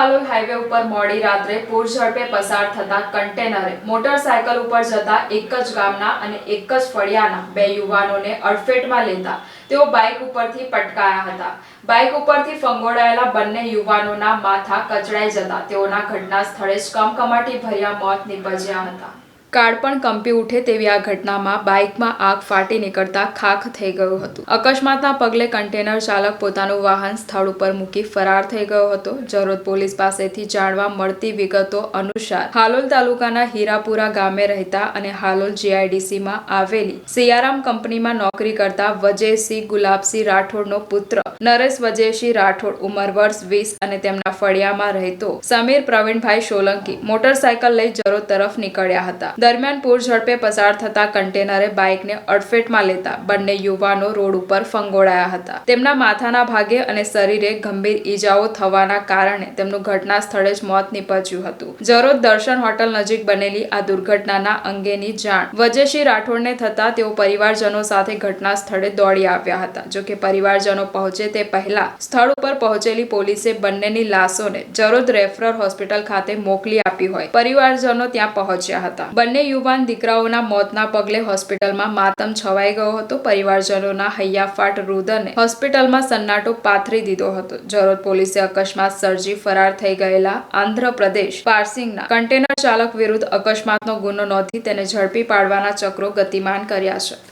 Vadodara highway ઉપર મોડી રાત્રે પૂર ઝડપે પસાર થતા કન્ટેનરે મોટરસાયકલ ઉપર જતા એક જ ગામના અને એક જ ફળિયાના બે યુવાનોને અડફેટમાં લેતા તેઓ બાઇક ઉપરથી પટકાયા હતા. બાઇક ઉપરથી ફંગોળાયેલા બંને યુવાનોના માથા કચડાઈ જતા તેઓના ઘટના સ્થળે જ કમકમાટી ભર્યા મોત નીપજ્યા હતા. કાળપણ કંપી ઉઠે તેવી આ ઘટનામાં બાઇકમાં આગ ફાટી નીકળતા ખાખ થઈ ગયું હતું. અકસ્માતના પગલે કન્ટેનર ચાલક પોતાનું વાહન સ્થળ ઉપર મૂકી ફરાર થઈ ગયો હતો. જરોદ પોલીસ પાસેથી જાણવા મળતી વિગતો અનુસાર હાલોલ તાલુકાના હીરાપુરા ગામે રહેતા અને હાલોલ જીઆઈડીસીમાં આવેલી સિયારામ કંપનીમાં નોકરી કરતા વજયસિંહ ગુલાબસિંહ રાઠોડનો પુત્ર નરેશ વજયસિંહ રાઠોડ ઉંમર વર્ષ વીસ અને તેમના ફળિયામાં રહેતો સમીર પ્રવીણભાઈ સોલંકી મોટરસાયકલ લઈ જરોદ તરફ નીકળ્યા હતા. દરમિયાન પૂર ઝડપે પસાર થતા કન્ટેનરે બાઇકને અડફેટમાં લેતા બંને યુવાનો રોડ ઉપર ફંગોળાયા હતા. તેમના માથાના ભાગે અને શરીરે ગંભીર ઈજાઓ થવાના કારણે તેમનું ઘટના સ્થળે જ મોત નીપજ્યું હતું. જરોદ દર્શન હોટલ નજીક બનેલી આ દુર્ઘટનાના અંગેની જાણ વજેશ્રી રાઠોડને થતા તેઓ પરિવારજનો સાથે ઘટના સ્થળે દોડી આવ્યા હતા. જોકે પરિવારજનો પહોંચે તે પહેલા સ્થળ ઉપર પહોંચેલી પોલીસે બંનેની લાશોને જરોદ રેફરલ હોસ્પિટલ ખાતે મોકલી આપી હોય. પરિવારજનો ત્યાં પહોંચ્યા હતા. બંને યુવાન દીકરાઓના મોતના પગલે હોસ્પિટલમાં માતમ છવાઈ ગયો હતો. પરિવારજનોના હૈયાફાટ રુદને હોસ્પિટલમાં સન્નાટો પાથરી દીધો હતો. જરોદ પોલીસે અકસ્માત સર્જી ફરાર થઈ ગયેલા આંધ્રપ્રદેશ પાર્સિંગના કન્ટેનર ચાલક વિરુદ્ધ અકસ્માતનો ગુનો નોંધી તેને ઝડપી પાડવાના ચક્રો ગતિમાન કર્યા છે.